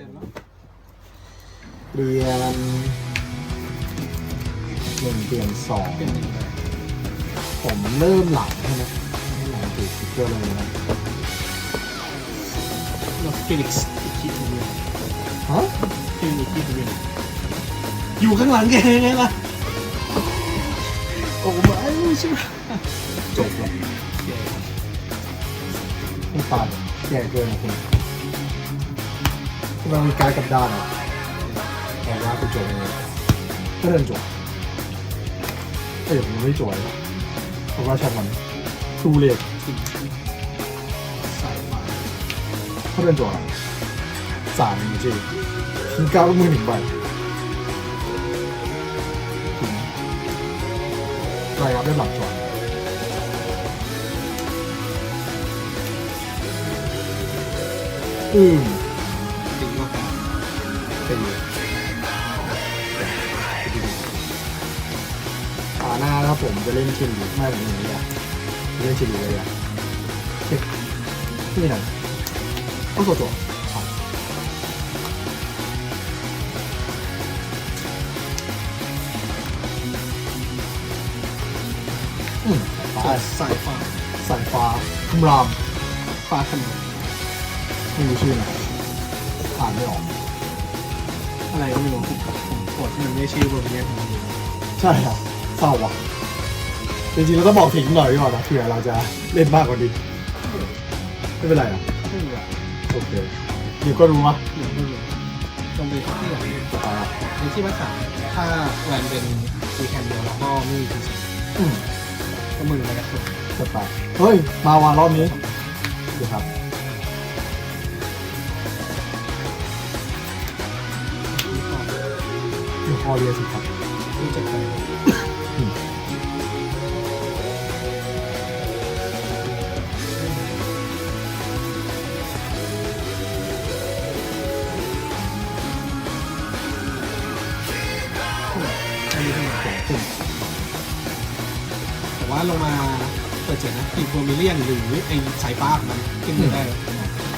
เปลี่ยนหนึ่งเปลี่ยนสองผมเริ่มหลังใช่ไหมไม่หลังติดสติ๊กเกอร์เลยนะแล้วฟิลิกซ์อีกทีทูเวียนฮะฟิลิกซ์อีกทีทูเวียนอยู่ข้างหลังแกไงล่ะโอ้มาไอ้ใช่ไหมจบแล้วไม่ตัดแย่เกินคุณ คุณมันมีการกับดานอะแต่ว่าคุณจบเลยก็เดินจบเอ้ยผมยังไม่จบเลยเพราะว่าช่ามันทูเลทสิ่งสายฟ้าเขาเดินจบสามจริงทิ้งก้าวมือหนึ่งใบทิ้งรายรับได้หลังจออืม อ่าหน้าแล้วผมจะเล่นชินดีไม่ผมอย่างนี้อะจะเล่นชินดีเลยอะเช็คที่ไหนต้องตัวตัวครับอืมสายฟ้าสายฟ้าสายฟ้าคุมรามฟ้าขนมไม่รู้ชื่อนะอ่านไม่ออกอะไรก็ไม่รู้ผมผมปวดที่มันไม่ชื่อโรงเรียนของมันใช่ครับ เศร้าอะจริงๆเราต้องบอกทิ้งหน่อยก่อนนะเผื่อเราจะเล่นมากกว่านี้ไม่เป็นไรอะไม่รู้อะโอเคเดี๋ยวก็รู้มะหรือไม่รู้ลงไปที่หลังอ่าในที่มาถามถ้าแวนเป็นซีแคนเดียวแล้วก็ไม่มีทีสิอืมก็มือไปกระตุกสตาร์เฮ้ย มาวางรอบนี้เดี๋ยวครับเดี๋ยวพอเรียนสิครับรู้จักไป แต่ว่าลงมาเปิดเจ็ดนะตีโฟมิเลียนหรือไอ้สายฟ้าของมันขึ้นมือได้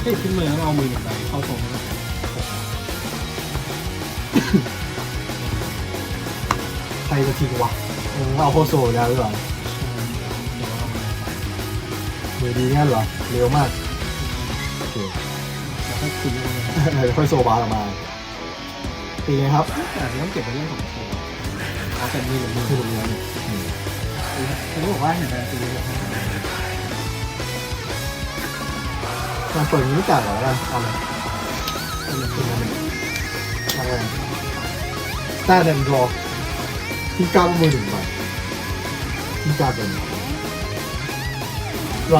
เฮ้ยขึ้นมือแล้วเอามือหนึ่งใบเข้าทรงแล้วใครจะทิ้งวะเออเอาโคโซแล้วหรือเปล่ามือดีงั้นเหรอ เร็วมากโอเคแล้วก็คืนลงมาเดี๋ยวค่อยโซบาร์ออกมาตีไงครับแต่ต้องเก็บไว้เรื่องของตัวเอาแต่มือหรือมือคืองนี้เนี่ยอืมเขาบอกว่าเห็นการตีเลยมันเปิดงนี้จายเหรอเอาเลยเอาเลยเอะไรเอาเลยใต้เดนรอที่ก้าวมือหนึ่งใบที่ก้าเป็นไร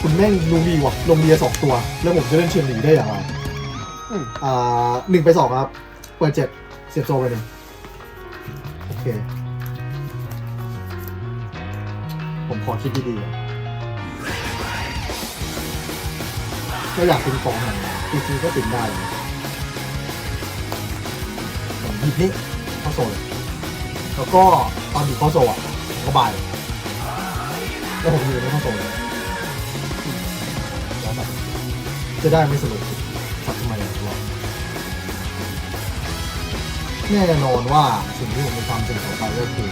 คุณแม่งดูดีว่ะลงเบียสองตัว แล้วผมจะเล่นเชียร์หนีได้อย่างไรอืมอ่าหนึ่งไปสองครับ เปิดเจ็ดเสียบโซไปหนึ่งโอเค ขอคิดดีๆก็อยากเป็นกองหันจริงๆก็ติดได้นะผมหยิบนี่เข้าโซเลยแล้วก็ตอนหยิบเข้าโซอะก็บายแล้วผมยืนไม่เข้าโซเลยแล้วแบบจะได้ไม่สนุกทำไมอะวแน่นอนว่าสิ่งที่ผมจะทำสิ่งต่อไปก็คือ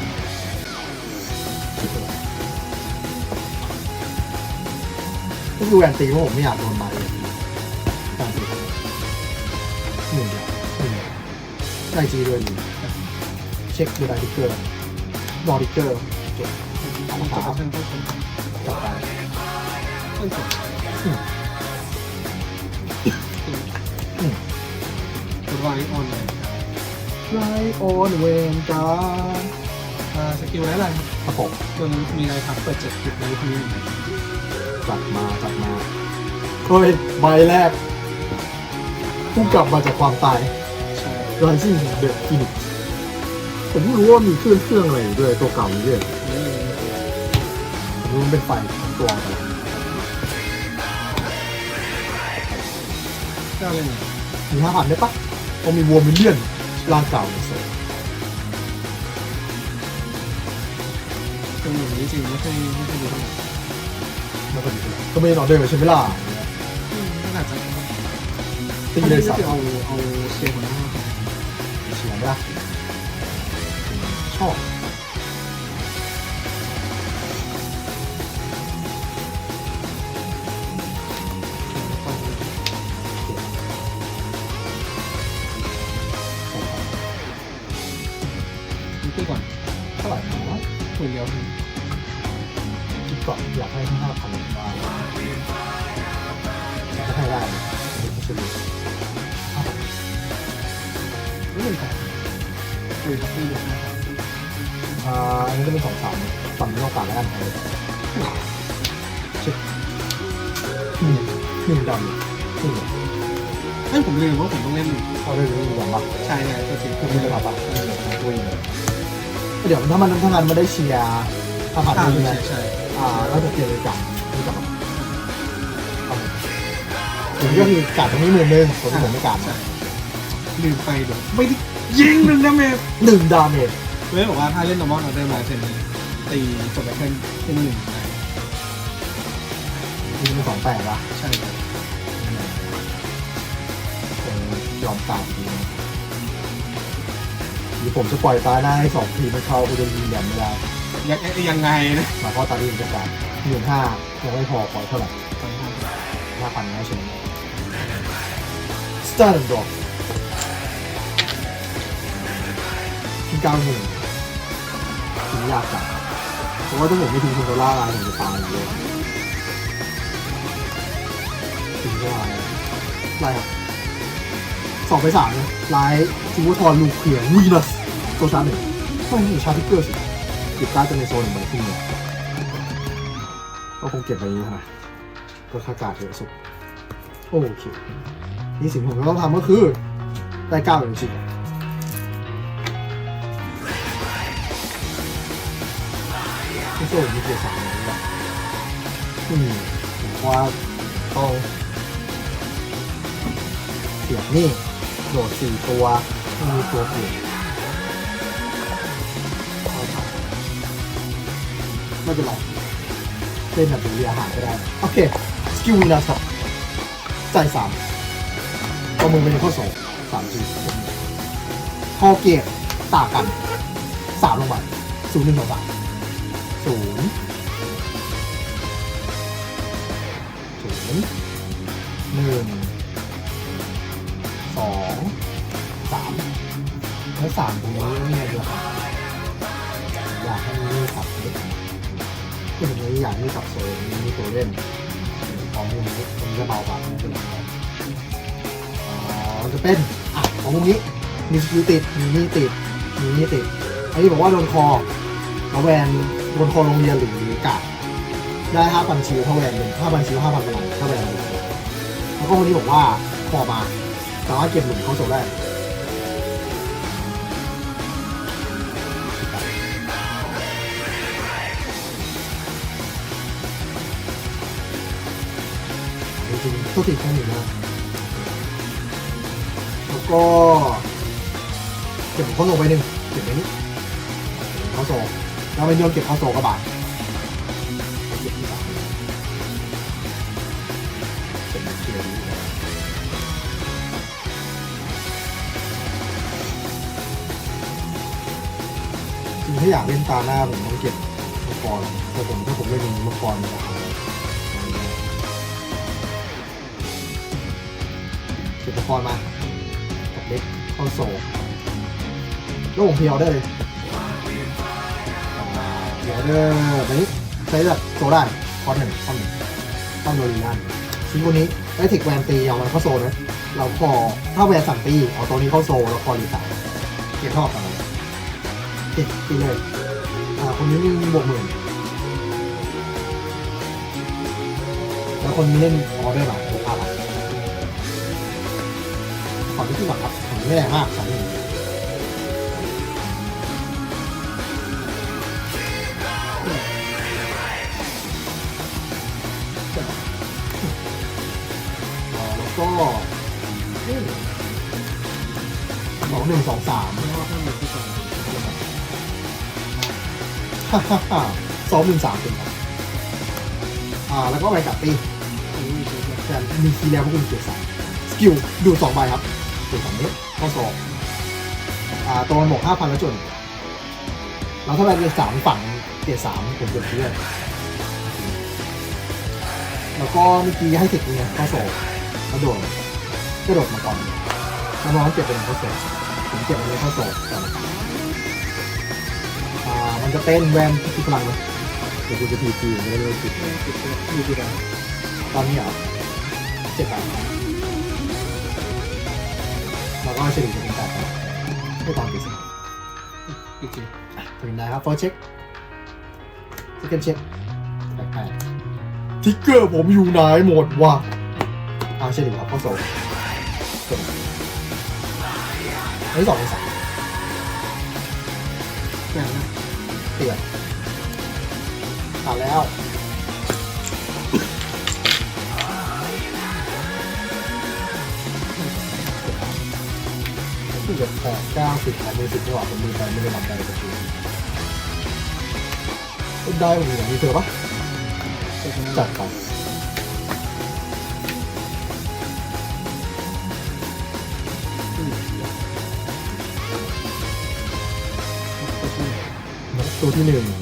ก็คือแวนตีเพราะผมไม่อยากโดนไม้เลยแวนตีหนึ่งเดียวหนึ่งเดียวได้จีด้วยดีเช็คดูได้ดิกเกอร์ดอดิกเกอร์จบเอามาเก็บไว้เพิ่มเพิ่มจับไปเพิ่มเพิ่มอืมอืมตัววางออนเลยไลโอนเวนการ์อ่าสกิลได้อะไรครับครับผมตัวนี้มีอะไรครับ เปิดเจ็ดจุดในทีนี้ จัดมาจัดมาเฮ้ยใบแรกผู้กลับมาจากความตายใช่ Rising the Phoenix ผมเพิ่งรู้ว่ามีเครื่องเครื่องอะไรอยู่ด้วยตัวเก่าอยู่ด้วยนี่ผมรู้มันเป็นไฟของตัวอะไรก็เล่นมีห้าพันได้ปะพอมีวัวมิลเลียนร่างเก่าเสร็จตัวอย่างนี้จริงไม่ค่อยไม่ค่อยดีเท่าไหร่ มันก็ดีเลยก็ไม่ได้ออเดอร์ใช่ไหมล่ะอืมก็อาจจะตีเลยสับคือเอาเอาเชียร์คนหน้าเฉียงนะชอบ หรือตีเดียวอ่าอันนี้จะเป็นสองสามฝั่งนี้โอกาสแล้วกันเช็คหนึ่งหนึ่งดำหนึ่งเอ้ผมลืมว่าผมต้องเล่นเอาได้หรือหนึ่งดำปะใชายเนี่ยตัวสีคุณไม่ได้รับปะด้วยเดี๋ยวถ้ามันถ้ามันไม่ได้เชียร์ถ้าผ่านไม่ใช่ได้ใช่อ่าเราจะเปลี่ยนเลยจับนี่จับเอาผมก็คือการตรงนี้หมื่นหนึ่งผมผมไม่การลืมไปเดี๋ยวไม่ได้ ยิงหนึ่งดาเมจหนึ่งดาเมจเลยบอกว่าถ้าเล่น normal order มาเซนนี้ตีจบไปขึ้นขึ้นหนึ่งได้นี่เป็นสองแปดละใช่ครับผมยอมตามทีนึงหรือผมจะปล่อยตายหน้าให้สองทีมันเข้ากูจะยิงแบบไม่ได้ยังยังไงนะหมายความตาดีจะการหมื่นห้ายังไม่พอปล่อยเท่าไหร่ห้าพันนะใช่ไหมสตาร์ดอก เก้าหนึ่งทิ้งยากจังเพราะว่าถ้าผมไม่ทิ้งคุณโซล่าลน์ผมจะตายเลยทิ้งได้ไล่ครับสองไปสามนะไลน์จิวทอนลูกเขียงวีนัสตัวชาร์หนึ่งต้องมีชาร์ทิเกอร์สิเก็บการ์ดจะในโซนหนึ่งใบขึ้นเลยก็คงเก็บไปนี้นะก็ค่ากาดเยอะสุดโอเคนี่สิ่งผมจะต้องทำก็คือได้เก้าจริงๆที่สุดมีเกียร์สามเลย แบบอืมผมว่าต้องเสียบนี่โดดสี่ตัวมีตัวเปลี่ยนเอาครับไม่เป็นไรเล่นแบบเรียอาหารก็ได้ โอเค สกิลวีนาสองจ่ายสามเอามือเป็นข้อสองสามทีพอเกียร์ต่างกันสามลงไปศูนย์หนึ่งสองสาม ศูนย์ศูนย์หนึ่งสองสามแล้วสามตรงนี้เนี่ยเดียวกันอยากให้นี่ขับเล่นคือตรงนี้อยากให้ขับโซนมีตัวเล่นของมุมนี้มันจะเบาบางไม่เป็นไรอ๋อจะเป็นอะของมุมนี้มีสกิลติดมีนี่ติดมีนี่ติดอันนี้บอกว่าโดนคอแล้วแวน บนคอโรงเรียนหรือกาดได้ห้าพันชิวเท่าแวนหนึ่งห้าพันชิวห้าพันพลังเท่าแวนหนึ่งแล้วก็คนนี้บอกว่าคอมาสามารถเก็บหลุมเขาโซได้จริงๆต้องติดแค่หนึ่นะแล้วก็เก็บเขาโซไปหนึ่งเก็บไปนี้เขาโซเราไปโยนเก็บเข้าโซกระบาดเก็บที่สามเก็บเกียร์จริงถ้าอยากเล่นตาหน้าผมต้องเก็บมังกรแต่ผมถ้าผมเล่นมังกรมันจะเอาเก็บมังกรมากับเล็กเข้าโซแล้วผมเพียวได้เลย ดี๋ยวเด้อแบบนี้ใช้แบบโซได้คอนหนึ่งคอนหนึ่งต้องโดนยันชิ้นตัวนี้ได้เทคแวนตีเอามันเข้าโซนนะเราพอถ้าแวนสั่งตีเอาตัวนี้เข้าโซแล้วคอรีสามเก็บทอกันเก็บตีเลยอ่าคนนี้มีบวกหมื่นแล้วคนนี้เล่นออเดอร์หลังบวกห้าพันขอที่ที่หลังครับผมไม่แรงมากสามหนึ่ ก็สองหนึ่งสองสามไม่ว่าข้างในที่ก่อนฮ่าฮ่าฮ่าสองหนึ่งสามเป็นครับอ่าแล้วก็ไปกับตีอันนี้มีชิ้นเดียวแต่มีคีย์แล้วพวกคุณเกียร์สามสกิลดูดสองใบครับดูดสองนี้เข้าสองอ่าตัวมันบวกห้าพันแล้วจนเราถ้าแบบเกียร์สามฝั่งเกียร์สามผมจดเพื่อนแล้วก็เมื่อกี้ให้เทคเนี่ยเข้าสองกระ โดดกระโดดมาก่อนแล้วน้องเก็บเป็นเข้าสองผมเก็บอันนี้เข้าสองก่อนอ่ามันจะเป็นแวนที่พลังเลยเดี๋ยวกูจะทีทีไม่ได้เลยติดติดดูกี่ใบตอนนี้เหรอเจ็ดแปดแล้วก็เฉลี่ยจะเป็นแปดครับไม่ตอนกี่สิบอีกทีถึงได้ครับ first check second check แปดแปดทิกเกอร์ผมอยู่ไหนหมดวะ อาเฉลี่ยครับข้อสองจบอันนี้สองเป็นสามแม่นะเตือนผ่าแล้วที่จะแปดเก้าสิบของมือสิบจังหวะผมมือไปไม่ได้รับได้สักทีได้ผมอย่างนี้เธอปะจัดไป ตัวที่ตั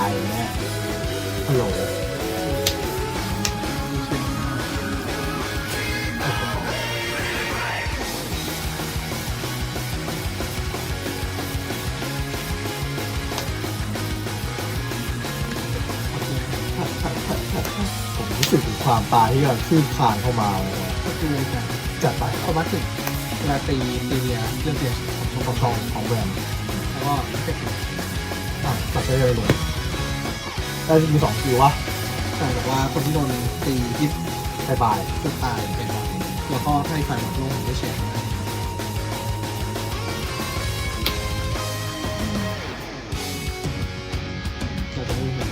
ายน่ฮัลโหลคผมรู้สึกถึงความตายที่กำลังคืบคลานเข้ามาเลยนะก็คือเลยกันจัดไปเอาวัตถุเวลาตีตีเรียเรื่องเดียวของของของของแวนแล้วก็เทคนิคอะตัดได้เลยลง ได้มีสองคิววะแต่แบบว่าคนที่โดนตีที่บายบายจะตายเป็นแบบแล้วก็ให้ฝ่ายลดลงได้แชร์ได้เราจะไม่เห็น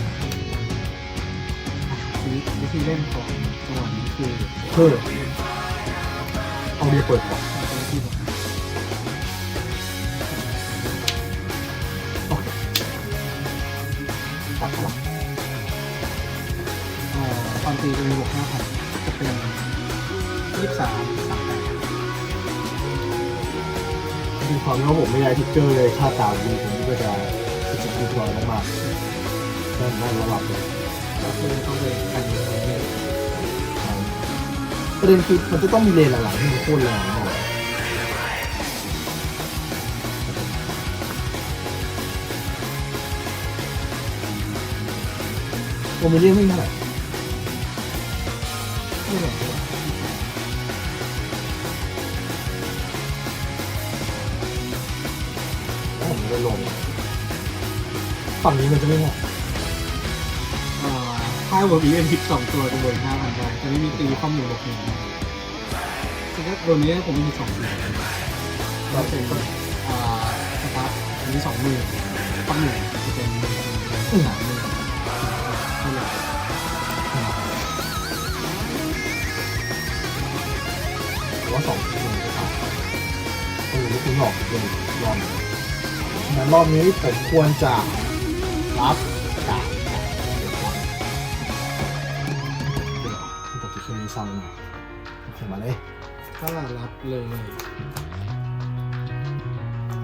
วิวิธีเล่นของจังหวะนี้คือเพื่อเอาเรียเปิดก่อน มีความที่ว่าผมไม่ได้ทิกเกอร์เลยค่าตามดีผมก็จะจิตวิทยามากนั่นนั่นระวังเลยก็คือต้องไปกันตรงนี้ประเด็นคือมันจะต้องมีเลนหลังๆที่มันโคตรแรงมากโอเมเลียนไม่เท่าไหร่ ฝั่งนี้มันจะไม่เหมาะเอ่อถ้าเวิร์กอีเวนต์พิกสองตัวจะบวกห้าพันได้จะไม่มีตีข้อมูลบวกหนึ่งคือถ้าตัวนี้ผมมีสองสีก็เป็นอ่าสตาร์ทอันนี้สองหมื่นข้อหนึ่งจะเป็นหนึ่งสามหมื่นเท่าไหร่หรือว่าสองทีมนะครับเออลูกคุณหลอกเลยยอมฉะนั้นรอบนี้ผมควรจะ รับกาดผมจะช่วยซ้ำหน่อยโอเคมาเลยถ้ารับเลย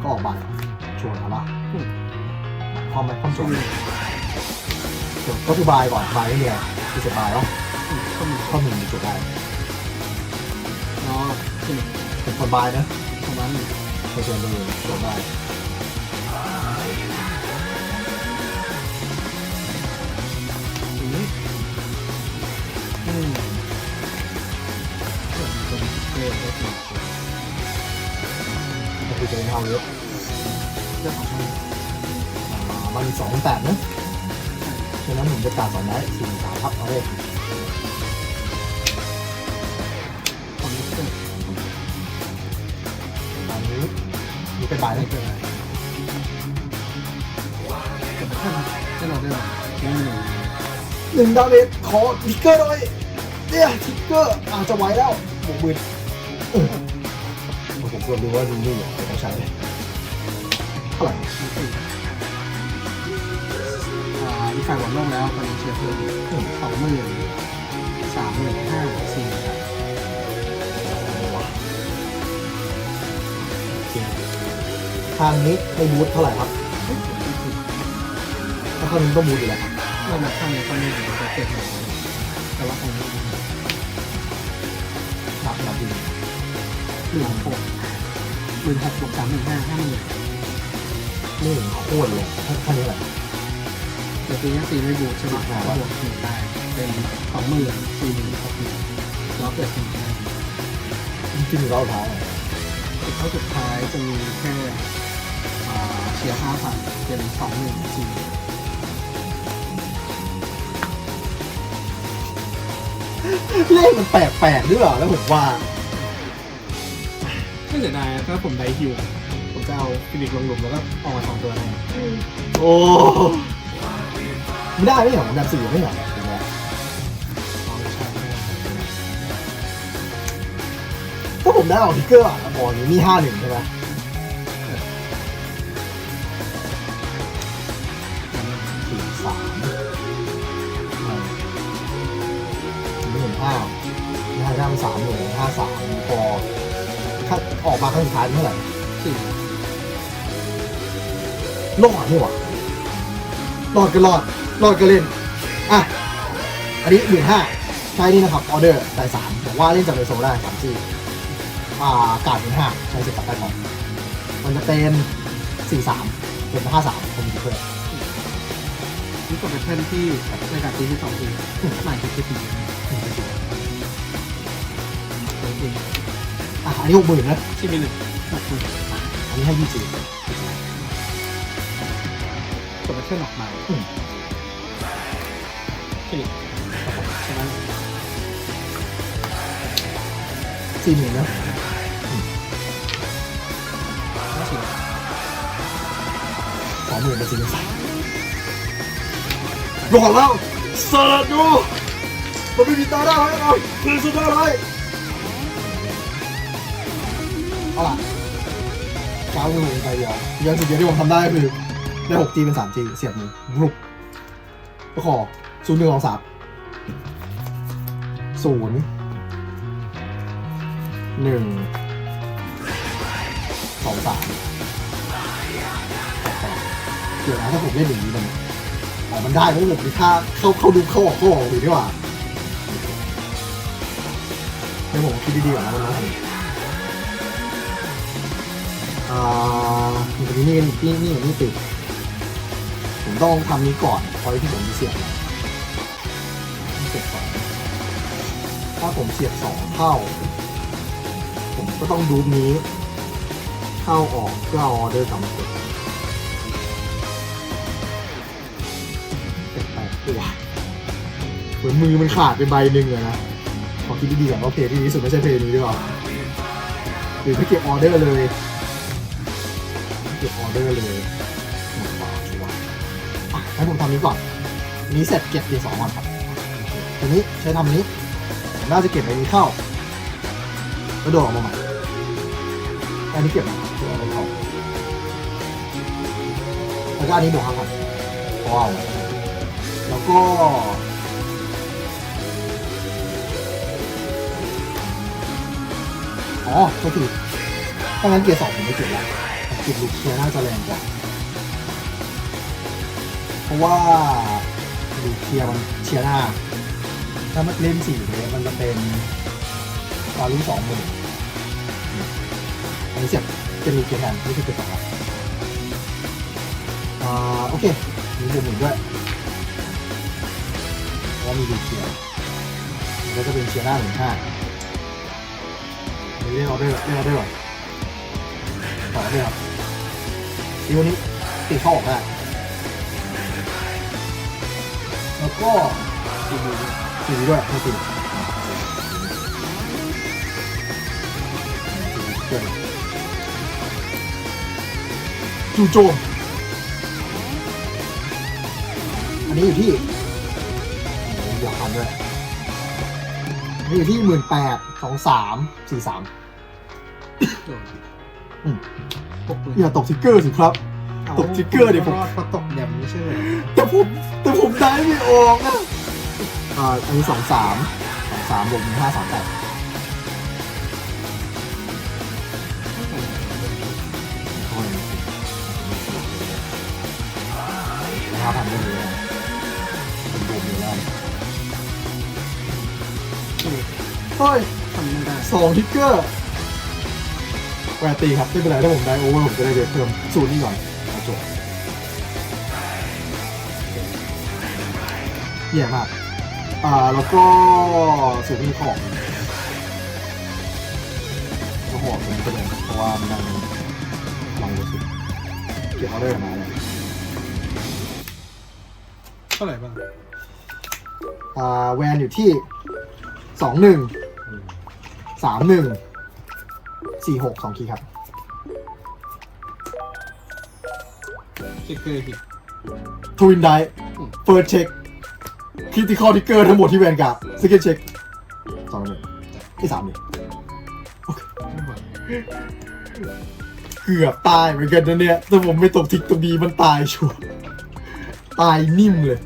ก็ออกมาชวนครับว่าพร้อมไหมพร้อมชช่ววนยก็คือบายก่อนบายไม่มีอะไรคือจะบายแล้วข้อมูลข้อมูลจบได้แล้วที่หนึ่งเป็นคนบายนะประมาณหนึ่งไปชวนไปเลยจบได้ นรถหนึ่งคนก็คือจะเป็นเท่าเยอะเรื่องของช่องวันสองแปดนะฉะนั้นผมจะตัดก่อนนะสี่สามครับเอาเลยผมนี้เป็นอันไป็นใม่ได้หรได้หรอได้หนึ่งดาวเมจขอทิกเกอร์หน่ยเนี่ยทิกเกอร์อาจจะไวแล้วหกหมื่น ผมก็รู้ว่านี่นี่เดี๋ยวต้องใช้เท่าไหร่อ่าดีไฟหวังลงแล้วตอนนี้เชียร์เพิ่มสองหมื่นสามหมื่นห้าสี่ครับทางนี้ไม่บูทเท่าไหร่ครับถ้าครั้งนี้ต้องบูทอยู่แล้วครับเรามาข้างนี้ข้างนี้เดี๋ยวจะเก็บ หนึ่งหกหมื่นหกบวกสามหมื่นห้าห้าหมื่นนี่โคตรเลยถ้าแค่นี้แหละเดี๋ยวตีนี้ตีไม่บวกใช่ไหมบวกหนึ่งได้เป็นสองหมื่นสี่หมื่นหกหมื่นแล้วเกิดสิ่งได้จริงๆเราท้ายจุดเท่าสุดท้ายจะมีแค่เชียร์ห้าพันเป็นสองหมื่นสี่เลขมันแปลกๆด้วยเหรอแล้วผมว่า เสียดายถ้าผมได้ฮิวผมจะเอาฟินิกลงหลุมแล้วก็ออกมาสองตัวเลยโอ้ไม่ได้ไม่เหรอผมดับสี่ไม่เหรอถูกไหมเอาใช่ถ้าผมได้ออกทิกเกอร์อะบอกอย่างนี้มีห้าหนึ่งใช่ไหมสี่สามไม่เห็นห้าไม่ให้ห้าเป็นสามหนึ่งห้าสามพอ ถ้าออกมาครั้งสุดท้ายเท่าไหร่สี่รอดนี่หว่ะรอดก็รอดรอดก็เล่น อะ อันนี้หมื่นห้าใช้นี่นะครับออเดอร์จ่ายสามบอกว่าเล่นจากเรโซได้สามจีอ่ากาดหมื่นห้าใช้เสร็จกลับได้ก่อนมันจะเป็นสี่สามเป็นห้าสามผมมีเพื่อนนี่ก็เป็นเพื่อนที่ในการตีที่สองทีหมายถึงที่สี่จริงอะ อันนี้หกหมื่นนะที่มีหนึ่งหกหมื่นอันนี้ให้ยี่สิบกดเป็นเพื่อนออกมาอืมฟินิกใช่ไหมสี่หมื่นนะไม่เสียสองหมื่นเป็นสี่หมื่นสามรอดแล้วสลัดดูมันไม่มีตาได้แล้วเอาเพื่อนสุดท้ายเอา ก้าคือไปเดียวเยอะสุดเดียวที่ผมทำได้คือได้หกจีเป็นสามจีเสียบมือรุกก็ขอศูนย์หนึ่งสองสามศูนย์หนึ่งสองสามเดี๋ยวนะถ้าผมเล่นอย่างนี้มันอ๋อมันได้เพราะผมมีค่าเข้าเข้าดูเข้าออกเข้าออกอยู่ดีกว่าเดี๋ยวผมคิดดีๆก่อนนะว่าเราทำ อ่านจะมีนี่นี่นี่นี่ติดผมต้องทำนี้ก่อนพอยที่ผมเสียบเสียบสองถ้าผมเสียบสองเข้า ผมก็ต้องดูนี้ เข้าออกเพื่อเอาออเดอร์กลับมาเก็บแปลกๆตัวเหมือนมือมันขาดไปใบหนึ่งเลยนะขอคิดดีๆก่อนว่าเพลย์ที่นี่สุดไม่ใช่เพลย์นี้หรือเปล่าหรือไม่เก็บออเดอร์เลย เก็บออเดอร์เลยหมดต่อชัวร์อะให้ผมทำนี้ก่อนนี้เสร็จเก็บเกียร์สองก่อนครับทีนี้ใช้ทำนี้ผมน่าจะเก็บไปนี้เข้าแล้วโดดออกมาใหม่อันนี้เก็บนะครับเพื่อเอาไปเข้าแล้วก็อันนี้บวกห้าพันพอเอาแล้วก็อ๋อโทษทีถ้างั้นเกียร์สองผมไม่เก็บแล้ว จุดลุกเชียร์น่าจะแรงกว่าเพราะว่าลูกเชียร์มันเชียร์หน้าถ้ามันเล่นสี่เลยมันจะเป็นวารุ่สองหมื่นอันนี้เสียบเป็นลูกเชียร์แทนไม่ใช่เป็นสองครับอ่าโอเคมีบวกหนึ่งด้วยเพราะว่ามีลูกเชียร์แล้วก็เป็นเชียร์หน้าหนึ่งห้าอันนี้เออเดอร์เล่นออเดอร์ก่อนต่อเลยครับ อีวนนี้ตีเข้าออกได้แล้วก็ตีดูตีด้วยไม่ตีด้วยจู่โจมอันนี้อยู่ที่เดี๋ยวพันด้วยอันนี้อยู่ที่หมื่นแปดสองสามสี่สาม อืมตกปืนอย่าตกทิกเกอร์สิครับ ตกทิกเกอร์ดิผม รอดเพราะตกแดมไม่ใช่เหรอแต่ผมแต่ผมได้ไม่ออกอะอ่าอันนี้สองสามสองสามบวกหนึ่งห้าสามแปดห้าพันได้เลยนะเป็นบวกเลยได้เฮ้ยทำไม่ได้สองทิกเกอร์ แวนตีครับไม่เป็นไรถ้าผมได้โอเวอร์ผมจะได้เวทเพิ่มสูตรนี้ก่อนเอาจบเยี่ยมากอ่าแล้วก็สูตรนี้ของก็หอบตรงนี้ไปเลยเพราะว่ามันนั่งลองดูสิเก็บออเดอร์มาเลยเท่าไหร่บ้างอ่าแวนอยู่ที่สองหนึ่งสามหนึ่ง สี่หกสองคีย์ครับเช็คเกอร์ผิดทวินไดเฟิร์สเช็คคริติคอลทิกเกอร์ทั้งหมดที่แวนการ์ดสกิลเช็คสองหนึ่งที่สามหนึ่งไม่ไหวเกือบตายเหมือนกันนะเนี่ยถ้าผมไม่ตกทิกตรงนี้มันตายชัวร์ตายนิ่มเลย